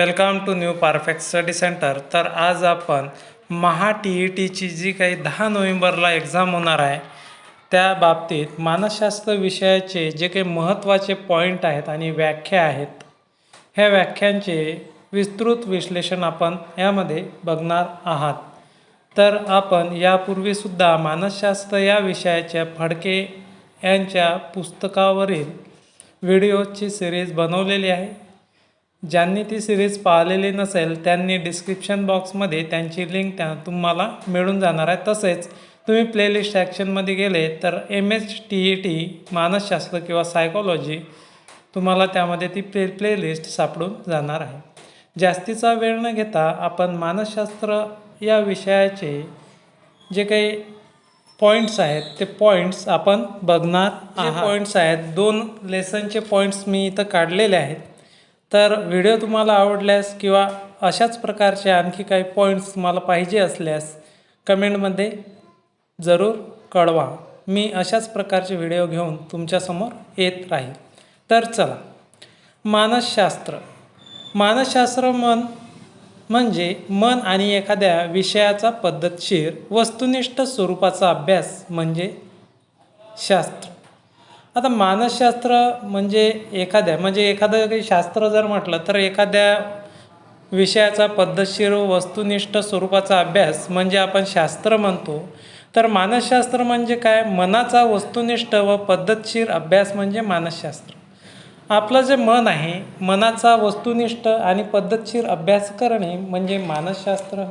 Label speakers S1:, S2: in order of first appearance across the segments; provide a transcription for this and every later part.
S1: Welcome to new perfect study centre. तर आज आपण महा टी ई टीची जी काही दहा नोव्हेंबरला एक्झाम होणार आहे त्या बाबतीत मानसशास्त्र विषयाचे जे काही महत्त्वाचे पॉईंट आहेत आणि व्याख्या आहेत ह्या व्याख्यांचे विस्तृत विश्लेषण आपण यामध्ये बघणार आहात. तर आपण यापूर्वीसुद्धा मानसशास्त्र या विषयाच्या फडके यांच्या पुस्तकावरील व्हिडिओची सिरीज बनवलेली आहे. ज्यांनी ती सिरीज पाहिलेली नसेल त्यांनी डिस्क्रिप्शन बॉक्समध्ये त्यांची लिंक त्या तुम्हाला मिळून जाणार आहे. तसेच तुम्ही प्लेलिस्ट ॲक्शनमध्ये गेले तर M H T E T मानसशास्त्र किंवा सायकॉलॉजी तुम्हाला त्यामध्ये ती प्ले प्लेलिस्ट सापडून जाणार आहे. जास्तीचा वेळ न घेता आपण मानसशास्त्र या विषयाचे जे काही पॉईंट्स आहेत ते पॉईंट्स आपण बघणार. पॉईंट्स आहेत दोन लेसनचे पॉईंट्स मी इथं काढलेले आहेत. तर व्हिडिओ तुम्हाला आवडल्यास किंवा अशाच प्रकारचे आणखी काही पॉईंट्स तुम्हाला पाहिजे असल्यास कमेंटमध्ये जरूर कळवा. मी अशाच प्रकारचे व्हिडिओ घेऊन तुमच्यासमोर येत राहील तर चला मानसशास्त्र. मानसशास्त्र मन म्हणजे मन आणि एखाद्या विषयाचा पद्धतशीर वस्तुनिष्ठ स्वरूपाचा अभ्यास म्हणजे शास्त्र. आता मानसशास्त्र म्हणजे एखाद्या म्हणजे एखादं काही शास्त्र जर म्हटलं तर एखाद्या विषयाचा पद्धतशीर व वस्तुनिष्ठ स्वरूपाचा अभ्यास म्हणजे आपण शास्त्र म्हणतो. तर मानसशास्त्र म्हणजे काय? मनाचा वस्तुनिष्ठ व पद्धतशीर अभ्यास म्हणजे मानसशास्त्र. आपलं जे मन आहे मनाचा वस्तुनिष्ठ आणि पद्धतशीर अभ्यास करणे म्हणजे मानसशास्त्र.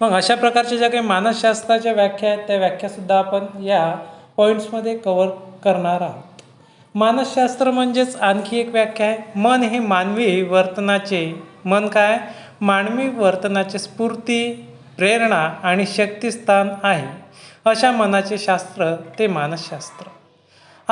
S1: मग अशा प्रकारच्या ज्या काही मानसशास्त्राच्या व्याख्या आहेत त्या व्याख्यासुद्धा आपण या पॉईंट्समध्ये कवर करणार आहोत. मानसशास्त्र म्हणजेच आणखी एक व्याख्या आहे. मन हे मानवी वर्तनाचे मन काय? मानवी वर्तनाचे स्फूर्ती प्रेरणा आणि शक्तिस्थान आहे. अशा मनाचे शास्त्र ते मानसशास्त्र.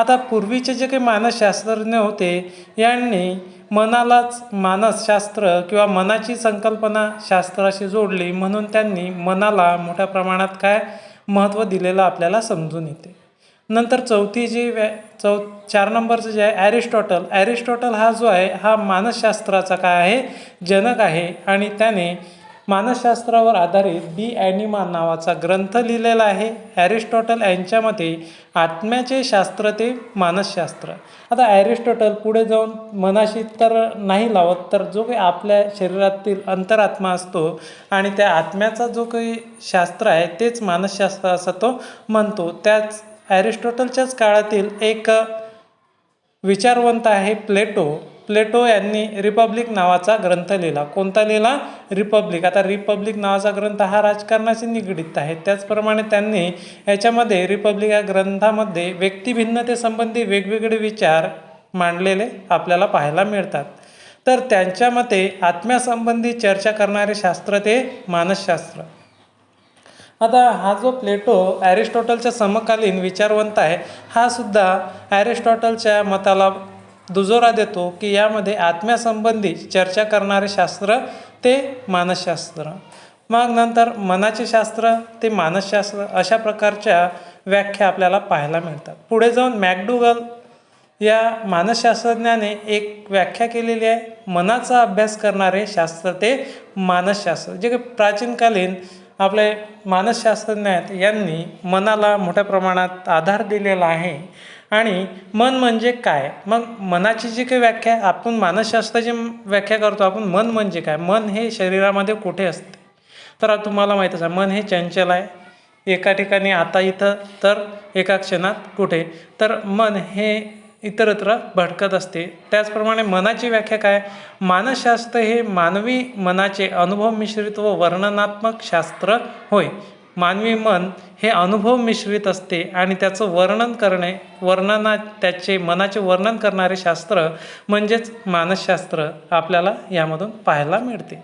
S1: आता पूर्वीचे जे काही मानसशास्त्रज्ञ होते यांनी मनालाच मानसशास्त्र किंवा मनाची संकल्पना शास्त्राशी जोडली म्हणून त्यांनी मनाला मोठ्या प्रमाणात काय? महत्त्व दिलेलं आपल्याला समजून येते. नंतर चौथी जी व्या चौ चार नंबरचं जे आहे ॲरिस्टॉटल. ॲरिस्टॉटल हा जो आहे हा मानसशास्त्राचा काय आहे? जनक आहे. आणि त्याने मानसशास्त्रावर आधारित बी ॲनिमा नावाचा ग्रंथ लिहिलेला आहे. ॲरिस्टॉटल यांच्यामध्ये आत्म्याचे शास्त्र ते मानसशास्त्र. आता ॲरिस्टॉटल पुढे जाऊन मनाशी तर नाही लावत तर जो काही आपल्या शरीरातील अंतरात्मा असतो आणि त्या आत्म्याचा जो काही शास्त्र आहे तेच मानसशास्त्र असं तो म्हणतो. त्याच ॲरिस्टॉटलच्याच काळातील एक विचारवंत आहे प्लेटो. प्लेटो यांनी रिपब्लिक नावाचा ग्रंथ लिहिला. कोणता लिहिला? रिपब्लिक. आता रिपब्लिक नावाचा ग्रंथ हा राजकारणाशी निगडीत आहे. त्याचप्रमाणे त्यांनी याच्यामध्ये रिपब्लिक या ग्रंथामध्ये व्यक्तिभिन्नतेसंबंधी वेगवेगळे विचार मांडलेले आपल्याला पाहायला मिळतात. तर त्यांच्या मते आत्म्यासंबंधी चर्चा करणारे शास्त्र ते मानसशास्त्र. आता हा जो प्लेटो ॲरिस्टॉटलच्या समकालीन विचारवंत आहे हा सुद्धा ॲरिस्टॉटलच्या मताला दुजोरा देतो की यामध्ये आत्म्यासंबंधी चर्चा करणारे शास्त्र ते मानसशास्त्र. मग नंतर मनाचे शास्त्र ते मानसशास्त्र अशा प्रकारच्या व्याख्या आपल्याला पाहायला मिळतात. पुढे जाऊन मॅकडुगल या मानसशास्त्रज्ञाने एक व्याख्या केलेली आहे मनाचा अभ्यास करणारे शास्त्र ते मानसशास्त्र जे काही प्राचीनकालीन आपले मानसशास्त्रज्ञ आहेत यांनी मनाला मोठ्या प्रमाणात आधार दिलेला आहे. आणि मन म्हणजे काय? मग मनाची जी काही व्याख्या आपण मानसशास्त्राची व्याख्या करतो आपण मन म्हणजे काय? मन हे शरीरामध्ये कुठे असते? तर तुम्हाला माहीतच आहे मन हे चंचल आहे. एका ठिकाणी आता इथं तर एका क्षणात कुठे? तर मन हे इतरत्र भटकत असते. त्याचप्रमाणे मनाची व्याख्या काय? मानसशास्त्र हे मानवी मनाचे अनुभव मिश्रित व वर्णनात्मक शास्त्र होय. मानवी मन हे अनुभव मिश्रित असते आणि त्याचं वर्णन करणे वर्णना त्याचे मनाचे वर्णन करणारे शास्त्र म्हणजेच मानसशास्त्र आपल्याला यामधून पाहायला मिळते.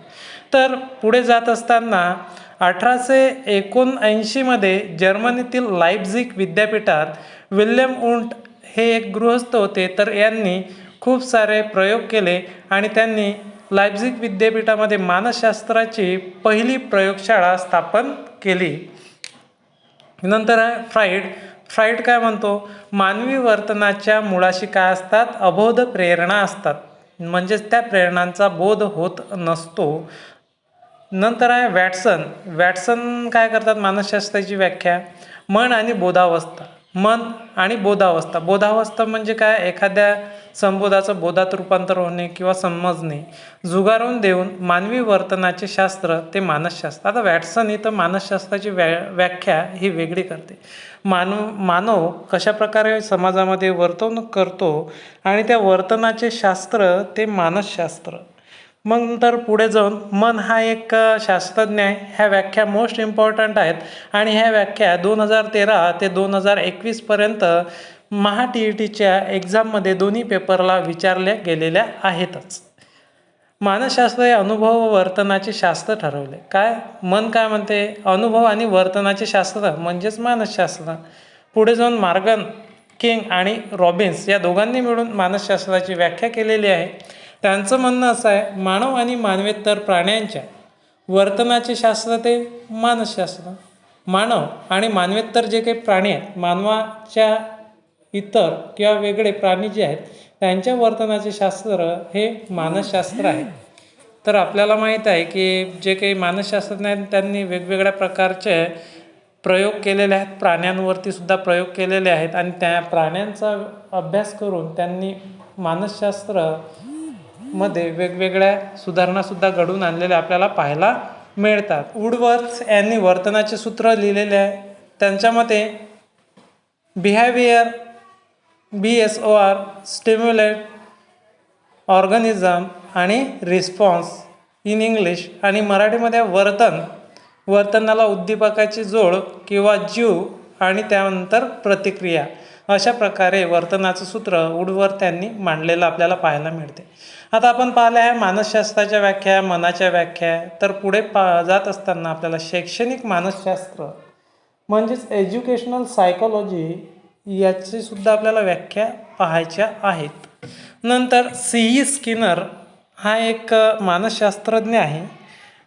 S1: तर पुढे जात असताना अठराशे एकोणऐंशीमध्ये जर्मनीतील लाईप्झिक विद्यापीठात विल्यम उंट हे एक गृहस्थ होते तर यांनी खूप सारे प्रयोग केले आणि त्यांनी लायब्झिक विद्यापीठामध्ये मानसशास्त्राची पहिली प्रयोगशाळा स्थापन केली. नंतर आहे फ्राईड फ्राईड काय म्हणतो? मानवी वर्तनाच्या मुळाशी काय असतात? अबोध प्रेरणा असतात. म्हणजेच त्या प्रेरणांचा बोध होत नसतो. नंतर आहे वॅटसन. वॅटसन काय करतात? मानसशास्त्राची व्याख्या. मन आणि बोधावस्था. मन आणि बोधावस्था. बोधावस्था म्हणजे काय? एखाद्या संबोधाचं बोधात रूपांतर होणे किंवा समजणे. जुगारून देऊन मानवी वर्तनाचे शास्त्र ते मानसशास्त्र. आता वॅटसन इथं मानसशास्त्राची व्या व्याख्या ही वेगळी करते. मानव मानव कशा प्रकारे समाजामध्ये वर्तवणूक करतो आणि त्या वर्तनाचे शास्त्र ते मानसशास्त्र. मग नंतर पुढे जाऊन मन हा एक शास्त्रज्ञ आहे. ह्या व्याख्या मोस्ट इम्पॉर्टंट आहेत. आणि ह्या व्याख्या दोन हजार तेरा ते दोन हजार एकवीसपर्यंत महा टी ई टीच्या एक्झाममध्ये दोन्ही पेपरला विचारल्या गेलेल्या आहेतच. मानसशास्त्र हे अनुभव व वर्तनाचे शास्त्र ठरवले. काय? मन काय म्हणते? अनुभव आणि वर्तनाचे शास्त्र म्हणजेच मानसशास्त्र. पुढे जाऊन मार्गन किंग आणि रॉबिन्स या दोघांनी मिळून मानसशास्त्राची व्याख्या केलेली आहे. त्यांचं म्हणणं असं आहे मानव आणि मानवेतर प्राण्यांच्या. वर्तनाचे शास्त्र ते मानसशास्त्र मानव आणि मानवेतर जे काही प्राणी आहेत मानवाच्या इतर किंवा वेगळे प्राणी जे आहेत त्यांच्या वर्तनाचे शास्त्र हे मानसशास्त्र आहे. तर आपल्याला माहीत आहे की जे काही मानसशास्त्रज्ञ आहेत त्यांनी वेगवेगळ्या प्रकारचे प्रयोग केलेले आहेत. प्राण्यांवरती सुद्धा प्रयोग केलेले आहेत आणि त्या प्राण्यांचा अभ्यास करून त्यांनी मानसशास्त्र मध्ये वेगवेगळ्या सुधारणासुद्धा घडवून आणलेल्या आपल्याला पाहायला मिळतात. वुडवर्थ यांनी वर्तनाचे सूत्र लिहिलेले आहे. त्यांच्या मते behaviour B S O R stimulate organism आणि रिस्पॉन्स इन इंग्लिश आणि मराठीमध्ये वर्तन वर्तनाला उद्दीपकाची जोड किंवा जीव आणि त्यानंतर प्रतिक्रिया अशा प्रकारे वर्तनाचं सूत्र उडवर त्यांनी मांडलेलं आपल्याला पाहायला मिळते. आता आपण पाहिलं आहे मानसशास्त्राच्या व्याख्या मनाच्या व्याख्या. तर पुढे पा जात असताना आपल्याला शैक्षणिक मानसशास्त्र म्हणजेच एज्युकेशनल सायकोलॉजी याचीसुद्धा आपल्याला व्याख्या पाहायच्या आहेत. नंतर सी. ई. स्किनर हा एक मानसशास्त्रज्ञ आहे.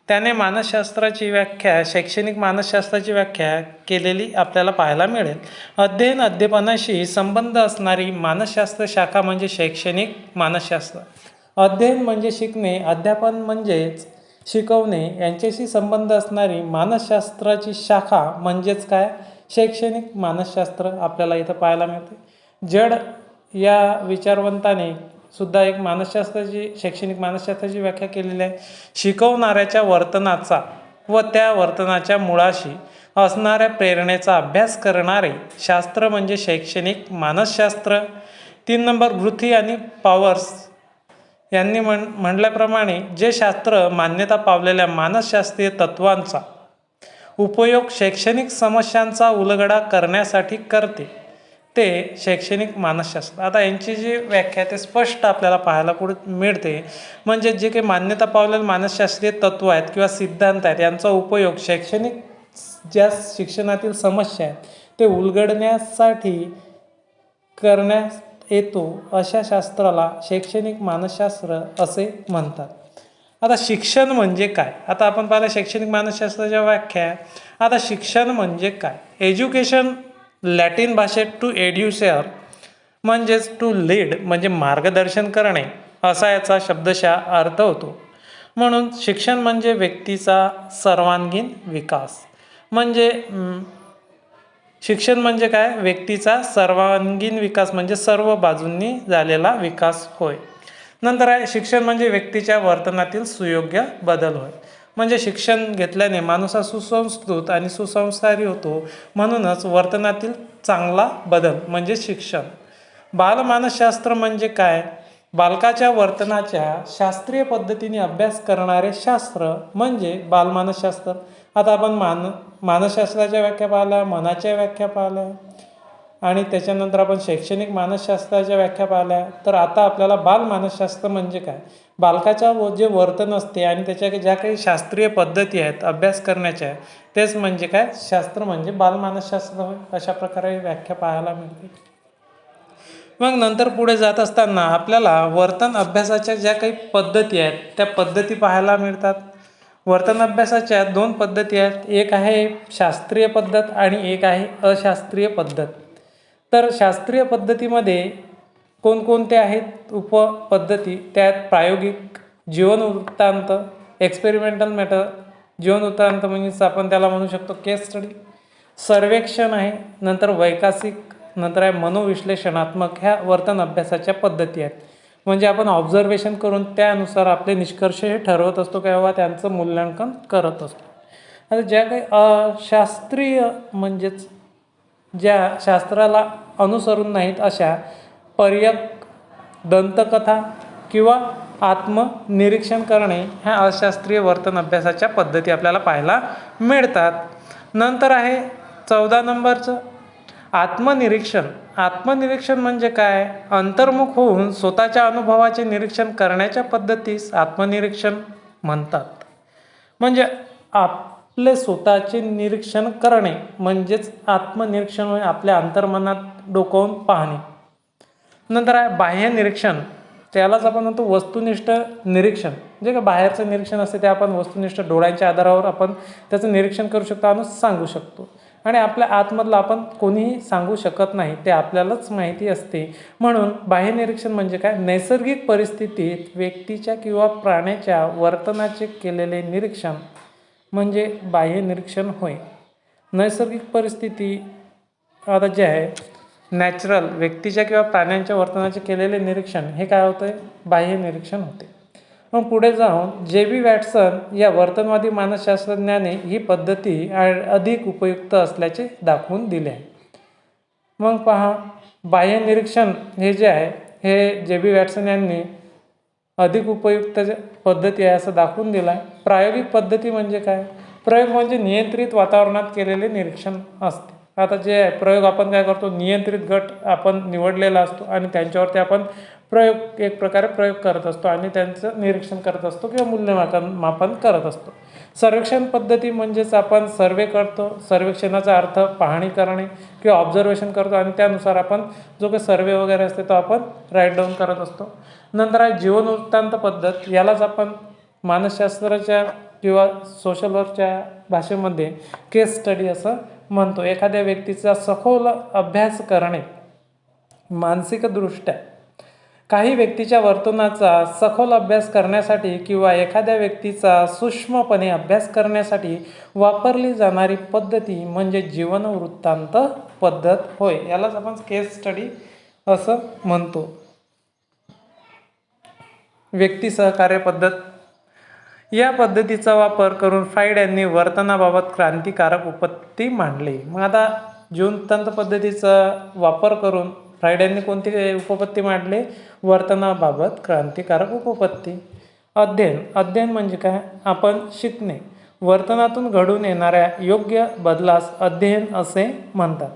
S1: त्याने मानसशास्त्राची व्याख्या शैक्षणिक मानसशास्त्राची व्याख्या केलेली आपल्याला पाहायला मिळेल. अध्ययन अध्यापनाशी संबंध असणारी मानसशास्त्र शाखा म्हणजे शैक्षणिक मानसशास्त्र. अध्ययन म्हणजे शिकणे अध्यापन म्हणजेच शिकवणे यांच्याशी संबंध असणारी मानसशास्त्राची शाखा म्हणजेच काय? शैक्षणिक मानसशास्त्र आपल्याला इथं पाहायला मिळते. जड या विचारवंताने सुद्धा एक मानसशास्त्राची शैक्षणिक मानसशास्त्राची व्याख्या केलेली आहे. शिकवणाऱ्याच्या वर्तनाचा व त्या वर्तनाच्या मुळाशी असणाऱ्या प्रेरणेचा अभ्यास करणारे शास्त्र म्हणजे शैक्षणिक मानसशास्त्र. तीन नंबर वृथी आणि पॉवर्स. यांनी म्हण म्हटल्याप्रमाणे जे शास्त्र मान्यता पावलेल्या मानसशास्त्रीय तत्वांचा उपयोग शैक्षणिक समस्यांचा उलगडा करण्यासाठी करते ते शैक्षणिक मानसशास्त्र. आता यांची जी व्याख्या ते स्पष्ट आपल्याला पाहायला पुढे मिळते. म्हणजे जे काही मान्यता पावलेले मानसशास्त्रीय तत्व आहेत किंवा सिद्धांत आहेत यांचा उपयोग शैक्षणिक ज्या शिक्षणातील समस्या आहेत ते उलगडण्यासाठी करण्यास येतो अशा शास्त्राला शैक्षणिक मानसशास्त्र असे म्हणतात. आता शिक्षण म्हणजे काय? आता आपण पाहिलं शैक्षणिक मानसशास्त्राच्या व्याख्या. आता शिक्षण म्हणजे काय? एज्युकेशन लॅटिन भाषेत टू एड्युसेअर म्हणजेच टू लीड म्हणजे मार्गदर्शन करणे असा याचा शब्दशः अर्थ होतो. म्हणून शिक्षण म्हणजे व्यक्तीचा सर्वांगीण विकास. म्हणजे शिक्षण म्हणजे काय? व्यक्तीचा सर्वांगीण विकास म्हणजे सर्व बाजूंनी झालेला विकास होय. नंतर आहे शिक्षण म्हणजे व्यक्तीच्या वर्तनातील सुयोग्य बदल होय. म्हणजे शिक्षण घेतल्याने माणूस हा सुसंस्कृत आणि सुसंस्कारी होतो म्हणूनच वर्तनातील चांगला बदल म्हणजे शिक्षण. बालमानसशास्त्र म्हणजे काय? बालकाच्या वर्तनाच्या शास्त्रीय पद्धतीने अभ्यास करणारे शास्त्र म्हणजे बालमानसशास्त्र. आता आपण मान मानसशास्त्राच्या व्याख्या पाहिल्या मनाच्या व्याख्या पाहिल्या. आणि त्याच्यानंतर आपण शैक्षणिक मानसशास्त्राच्या व्याख्या पाहिल्या. तर आता आपल्याला बालमानसशास्त्र म्हणजे काय? बालकाच्या व- जे वर्तन असते आणि त्याच्या ज्या काही शास्त्रीय पद्धती आहेत अभ्यास करण्याच्या तेच म्हणजे काय? शास्त्र म्हणजे बालमानसशास्त्र होय अशा प्रकारे व्याख्या पाहायला मिळते. मग नंतर पुढे जात असताना आपल्याला वर्तन अभ्यासाच्या ज्या काही पद्धती आहेत त्या पद्धती पाहायला मिळतात. वर्तन अभ्यासाच्या दोन पद्धती आहेत. एक आहे शास्त्रीय पद्धत आणि एक आहे अशास्त्रीय पद्धत. तर शास्त्रीय पद्धतीमध्ये कोणकोणते आहेत? उपपद्धती त्यात प्रायोगिक जीवन वृत्तांत एक्सपेरिमेंटल मॅटर जीवन वृत्तांत म्हणजेच आपण त्याला म्हणू शकतो केस स्टडी सर्वेक्षण आहे नंतर वैकासिक नंतर आहे मनोविश्लेषणात्मक ह्या वर्तन अभ्यासाच्या पद्धती आहेत. म्हणजे आपण ऑब्झर्वेशन करून त्यानुसार आपले निष्कर्ष हे ठरवत असतो किंवा त्यांचं मूल्यांकन करत असतो. आता ज्या काही अशास्त्रीय म्हणजेच ज्या शास्त्राला अनुसरून नाहीत अशा पर्यक दंतकथा किंवा आत्मनिरीक्षण करणे ह्या अशास्त्रीय वर्तन अभ्यासाच्या पद्धती आपल्याला पाहायला मिळतात. नंतर आहे चौदा नंबरचं आत्मनिरीक्षण. आत्मनिरीक्षण म्हणजे काय? अंतर्मुख होऊन स्वतःच्या अनुभवाचे निरीक्षण करण्याच्या पद्धतीस आत्मनिरीक्षण म्हणतात. म्हणजे आपले स्वतःचे निरीक्षण करणे म्हणजेच आत्मनिरीक्षण आपल्या अंतर्मनात डोकावून पाहणे. नंतर आहे बाह्य निरीक्षण. त्यालाच आपण म्हणतो वस्तुनिष्ठ निरीक्षण. जे काय बाहेरचं निरीक्षण असते ते आपण वस्तुनिष्ठ डोळ्यांच्या आधारावर आपण त्याचं निरीक्षण करू शकतो आणि सांगू शकतो. आणि आपल्या आतमधलं आपण कोणीही सांगू शकत नाही ते आपल्यालाच माहिती असते. म्हणून बाह्य निरीक्षण म्हणजे काय? नैसर्गिक परिस्थितीत व्यक्तीच्या किंवा प्राण्याच्या वर्तनाचे केलेले निरीक्षण म्हणजे बाह्य निरीक्षण होय. नैसर्गिक परिस्थिती आता जे आहे नॅचरल व्यक्तीच्या किंवा प्राण्यांच्या वर्तनाचे केलेले निरीक्षण हे काय होतं बाह्य निरीक्षण होते. मग पुढे जाऊन जे बी वॅटसन या वर्तनवादी मानसशास्त्रज्ञाने ही पद्धती अधिक उपयुक्त असल्याचे दाखवून दिले. आहे मग पहा बाह्य निरीक्षण हे जे आहे हे जे बी वॅटसन यांनी अधिक उपयुक्त पद्धती आहे असं दाखवून दिलं. आहे प्रायोगिक पद्धती म्हणजे काय? प्रयोग म्हणजे नियंत्रित वातावरणात केलेले निरीक्षण असते. आता जे आहे प्रयोग आपण काय करतो? नियंत्रित गट आपण निवडलेला असतो आणि त्यांच्यावरती आपण प्रयोग एक प्रकारे प्रयोग करत असतो आणि त्यांचं निरीक्षण करत असतो किंवा मूल्यमापन मापन करत असतो. सर्वेक्षण पद्धती म्हणजेच आपण सर्वे करतो सर्वेक्षणाचा अर्थ पाहणी करणे किंवा ऑब्झर्वेशन करतो आणि त्यानुसार आपण जो काही सर्वे वगैरे असते तो आपण राईट डाऊन करत असतो. नंतर आहे जीवनवृत्तांत पद्धत यालाच आपण मानसशास्त्राच्या किंवा सोशल वर्कच्या भाषेमध्ये केस स्टडी असं म्हणतो. एखाद्या व्यक्तीचा सखोल अभ्यास करणे मानसिकदृष्ट्या काही व्यक्तीच्या वर्तनाचा सखोल अभ्यास करण्यासाठी किंवा एखाद्या व्यक्तीचा सूक्ष्मपणे अभ्यास करण्यासाठी वापरली जाणारी पद्धती म्हणजे जीवनवृत्तांत पद्धत. होय यालाच आपण केस स्टडी असं म्हणतो. व्यक्ती सहकार्य पद्धत. या पद्धतीचा वापर करून फ्राईड यांनी वर्तनाबाबत क्रांतिकारक उपत्ती मांडली. मग आता जीवनतंत्र पद्धतीचा वापर करून फ्राईड यांनी कोणती उपपत्ती मांडली? वर्तनाबाबत क्रांतिकारक उपपत्ती. अध्ययन. अध्ययन म्हणजे काय? आपण शिकणे. वर्तनातून घडून येणाऱ्या योग्य बदलास अध्ययन असे म्हणतात.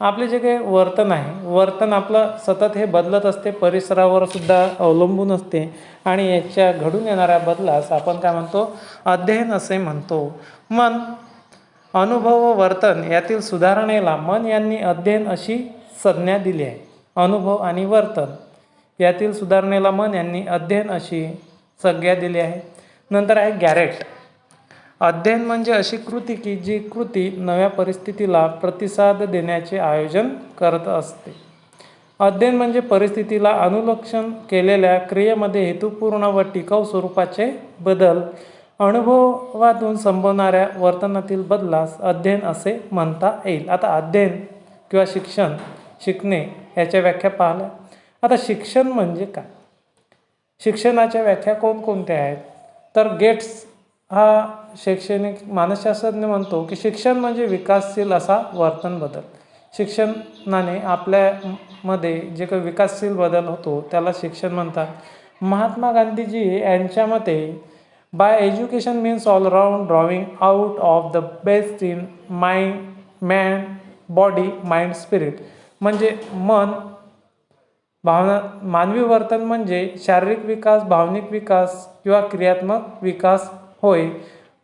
S1: आपले जे काही वर्तन आहे वर्तन आपलं सतत हे बदलत असते परिसरावर सुद्धा अवलंबून असते आणि याच्या घडून येणाऱ्या बदलास आपण काय म्हणतो? अध्ययन असे म्हणतो. मन अनुभव व वर्तन यातील सुधारणेला मन यांनी अध्ययन अशी संज्ञा दिली आहे. अनुभव आणि वर्तन यातील सुधारणेला मन यांनी अध्ययन अशी संज्ञा दिली आहे. नंतर आहे गॅरेट. अध्ययन म्हणजे अशी कृती की जी कृती नव्या परिस्थितीला प्रतिसाद देण्याचे आयोजन करत असते. अध्ययन म्हणजे परिस्थितीला अनुलक्षण केलेल्या क्रियेमध्ये हेतुपूर्ण व टिकाऊ स्वरूपाचे बदल अनुभवातून संभवणाऱ्या वर्तनातील बदलास अध्ययन असे म्हणता येईल. आता अध्ययन किंवा शिक्षण शिकणे ह्याच्या व्याख्या पाहिल्या. आता शिक्षण म्हणजे काय? शिक्षणाच्या व्याख्या कोणकोणत्या आहेत? तर गेट्स हा शैक्षणिक मानसशास्त्रज्ञ म्हणतो की शिक्षण म्हणजे विकासशील असा वर्तन बदल. शिक्षणाने आपल्यामध्ये जे काही विकासशील बदल होतो त्याला शिक्षण म्हणतात. महात्मा गांधीजी यांच्या मते by education means all round drawing out of the best in mind man body mind spirit म्हणजे मन भावना मानवी वर्तन म्हणजे शारीरिक विकास भावनिक विकास किंवा क्रियात्मक विकास होय.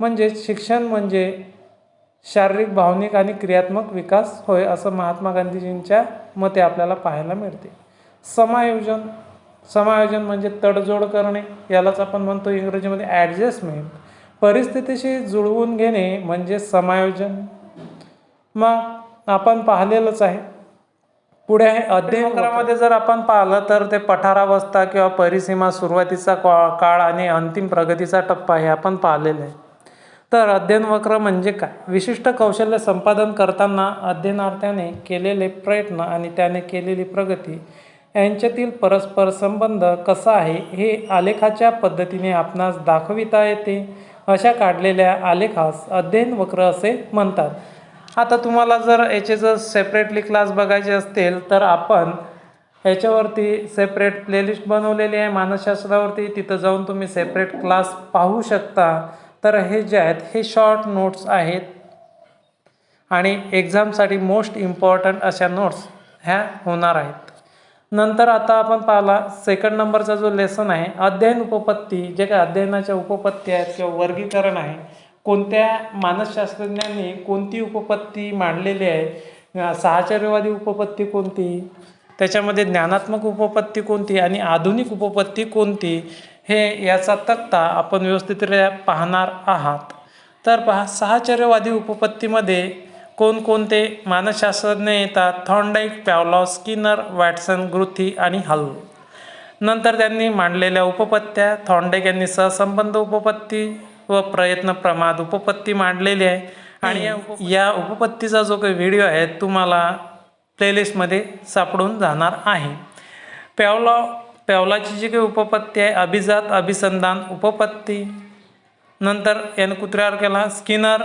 S1: म्हणजे शिक्षण म्हणजे शारीरिक भावनिक आणि क्रियात्मक विकास होय असं महात्मा गांधीजींच्या मते आपल्याला पाहायला मिळते. समायोजन समायोजन म्हणजे तडजोड करणे यालाच आपण म्हणतो इंग्रजीमध्ये ॲडजस्टमेंट परिस्थितीशी जुळवून घेणे म्हणजे समायोजन. मग आपण पाहिलेलंच आहे पुढे वक्रामध्ये जर आपण पाहिलं तर ते पठारावस्था किंवा परिसीमा सुरुवातीचा का- काळ आणि अंतिम प्रगतीचा टप्पा हे आपण पाहिलेलं आहे. तर अध्ययन वक्र म्हणजे काय? विशिष्ट कौशल्य संपादन करताना अध्ययनार्थ्याने केलेले प्रयत्न आणि त्याने केलेली प्रगती यांच्यातील परस्पर संबंध कसा आहे हे आलेखाच्या पद्धतीने आपणास दाखविता येते. अशा काढलेल्या आलेखास अध्ययन वक्र असे म्हणतात. आता तुम्हाला जर याचे जर सेपरेटली क्लास बघायचे असतील तर आपण याच्यावरती सेपरेट प्लेलिस्ट बनवलेली आहे मानसशास्त्रावरती. तिथं जाऊन तुम्ही सेपरेट क्लास पाहू शकता. तर हे जे आहेत हे शॉर्ट नोट्स आहेत. आणि एक्झामसाठी मोस्ट इम्पॉर्टंट अशा नोट्स ह्या होणार आहेत. नंतर आता आपण पाहिला सेकंड नंबरचा जो लेसन आहे अध्ययन उपपत्ती जे काही अध्ययनाच्या उपपत्ती आहेत किंवा वर्गीकरण आहे कोणत्या मानसशास्त्रज्ञांनी कोणती उपपत्ती मांडलेली आहे? सहाचार्यवादी उपपत्ती कोणती? त्याच्यामध्ये ज्ञानात्मक उपपत्ती कोणती आणि आधुनिक उपपत्ती कोणती? हे याचा तक्ता आपण व्यवस्थितरित्या पाहणार आहात. तर पहा सहाचर्यवादी उपपत्तीमध्ये कोणकोणते मानसशास्त्रज्ञ येतात? थॉन्डाईक पॅवलॉ स्किनर वॅटसन ग्रुथी आणि हल. नंतर त्यांनी मांडलेल्या उपपत्त्या थॉर्नडाईक यांनी सहसंबंध उपपत्ती व प्रयत्न प्रमाद उपपत्ती मांडलेली आहे. आणि या उप- या उपपत्तीचा जो काही व्हिडिओ आहे तुम्हाला प्लेलिस्टमध्ये सापडून जाणार आहे. पॅवलॉ पॅवलाची जी काही उपपत्ती आहे अभिजात अभिसंधान उपपत्ती. नंतर याने कुत्र्यावर केला स्किनर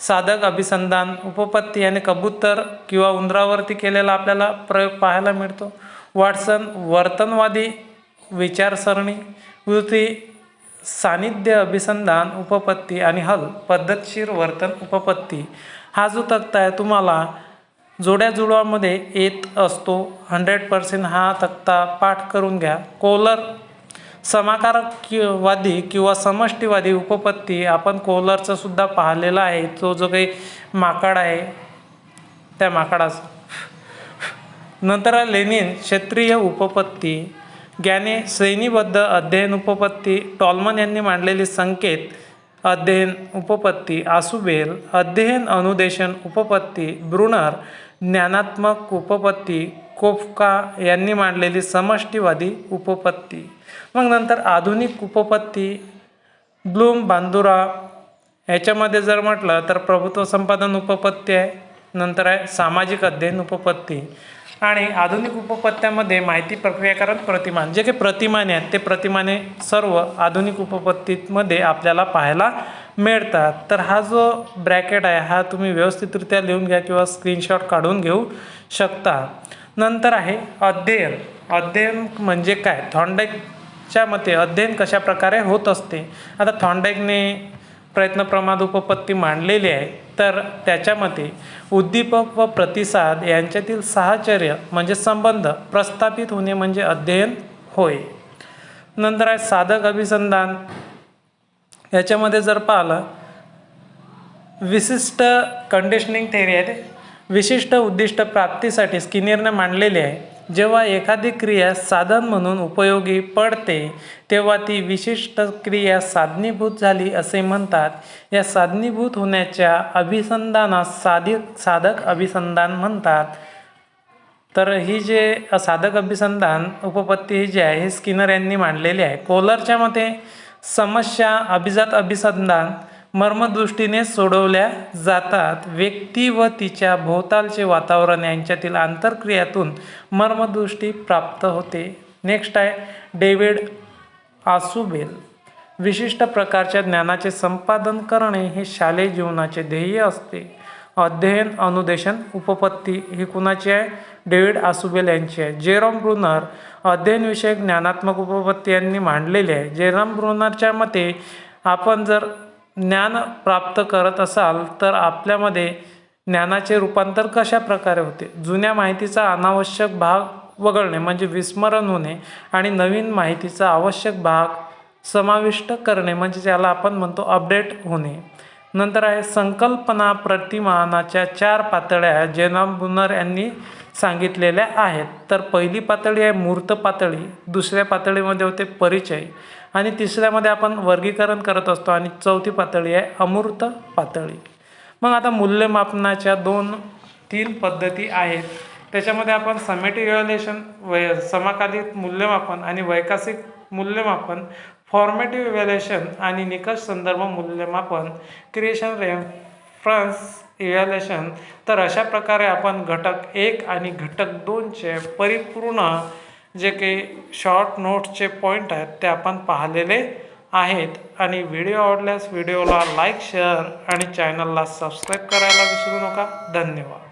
S1: साधक अभिसंधान उपपत्ती. याने कबूतर किंवा उंदरावरती केलेला आपल्याला प्रयोग पाहायला मिळतो. वॉटसन वर्तनवादी विचारसरणी वृत्ती सानिध्य अभिसंधान उपपत्ती आणि हल पद्धतशीर वर्तन उपपत्ती. हा जो तक्ता आहे तुम्हाला जोड्या जुळवामध्ये येत असतो. हंड्रेड पर्सेंट हा तक्ता पाठ करून घ्या. कोलर समाकारक कि वादी किंवा समष्टीवादी उपपत्ती आपण कोलरचं सुद्धा पाहिलेला आहे. तो जो काही माकड आहे त्या माकडाचा. नंतर लेनिन क्षेत्रीय उपपत्ती. ज्ञाने श्रेणीबद्ध अध्ययन उपपत्ती टॉलमन यांनी मांडलेली संकेत अध्ययन उपपत्ती आसुबेल अध्ययन अनुदेशन उपपत्ती ब्रुनर ज्ञानात्मक उपपत्ती कोफका यांनी मांडलेली समष्टीवादी उपपत्ती. मग नंतर आधुनिक उपपत्ती ब्लूम बांदुरा ह्याच्यामध्ये जर म्हटलं तर प्रभुत्व संपादन उपपत्ती आहे नंतर आहे सामाजिक अध्ययन उपपत्ती. आणि आधुनिक उपपत्त्यामध्ये माहिती प्रक्रियाकरण प्रतिमान जे काही प्रतिमाने आहेत ते प्रतिमाने सर्व आधुनिक उपपत्तीमध्ये आपल्याला पाहायला मिळतात. तर हा जो ब्रॅकेट आहे हा तुम्ही व्यवस्थितरित्या लिहून घ्या किंवा स्क्रीनशॉट काढून घेऊ शकता. नंतर आहे अध्ययन. अध्ययन म्हणजे काय? थॉन्डाईकच्या मते अध्ययन कशा प्रकारे होत असते? आता थॉन्डाईकने प्रयत्न प्रमाद उपपत्ती मांडलेली आहे. तर त्याच्यामध्ये उद्दीपक व प्रतिसाद यांच्यातील साहचर्य म्हणजे संबंध प्रस्थापित होणे म्हणजे अध्ययन होय. नंतर आहे साधक अभिसंधान याच्यामध्ये जर पाहिलं विशिष्ट कंडिशनिंग थेरी आहे ते. विशिष्ट उद्दिष्ट प्राप्तीसाठी स्किनरने मांडलेले आहे. जेव्हा एखादी क्रिया साधन म्हणून उपयोगी पडते तेव्हा ती विशिष्ट क्रिया साधनीभूत झाली असे म्हणतात. या साधनीभूत होण्याच्या अभिसंधानास साधिक साधक अभिसंधान म्हणतात. तर ही जे साधक अभिसंधान उपपत्ती ही जी आहे हे स्किनर यांनी मांडलेली आहे. कोलरच्या मते समस्या अभिजात अभिसंधान मर्मदृष्टीने सोडवल्या जातात. व्यक्ती व तिच्या भोवतालचे वातावरण यांच्यातील आंतरक्रियातून मर्मदृष्टी प्राप्त होते. नेक्स्ट आहे डेव्हिड आसुबेल. विशिष्ट प्रकारच्या ज्ञानाचे संपादन करणे हे शालेय जीवनाचे ध्येय असते. अध्ययन अनुदेशन उपपत्ती ही कुणाची आहे? डेव्हिड आसुबेल यांची आहे. जेरॉम ब्रुनर अध्ययनविषयक ज्ञानात्मक उपपत्ती यांनी मांडलेली आहे. जेरॉम ब्रुनरच्या मते आपण जर ज्ञान प्राप्त करत असाल तर आपल्यामध्ये ज्ञानाचे रूपांतर कशा प्रकारे होते? जुन्या माहितीचा अनावश्यक भाग वगळणे म्हणजे विस्मरण होणे आणि नवीन माहितीचा आवश्यक भाग समाविष्ट करणे म्हणजे ज्याला आपण म्हणतो अपडेट होणे. नंतर आहे संकल्पना प्रतिमानाच्या चार पातळ्या जेना बुनर यांनी सांगितलेल्या आहेत. तर पहिली पातळी आहे मूर्त पातळी दुसऱ्या पातळीमध्ये होते परिचय. आणि तिसऱ्यामध्ये आपण वर्गीकरण करत असतो आणि चौथी पातळी आहे अमूर्त पातळी. मग आता मूल्यमापनाच्या दोन तीन पद्धती आहेत. त्याच्यामध्ये आपण समेट इव्हॅल्युएशन वै समाकालिक मूल्यमापन आणि वैकासिक मूल्यमापन फॉर्मेटिव्ह इव्हॅल्युएशन आणि निकष संदर्भ मूल्यमापन क्रिएशन रेफरन्स इव्हॅल्युएशन तर अशा प्रकारे आपण घटक एक आणि घटक दोनचे परिपूर्ण जे काही शॉर्ट नोट्सचे पॉईंट आहेत ते आपण पाहिलेले आहेत. आणि व्हिडिओ आवडल्यास व्हिडिओला लाईक शेअर आणि चॅनलला सबस्क्राईब करायला विसरू नका. धन्यवाद.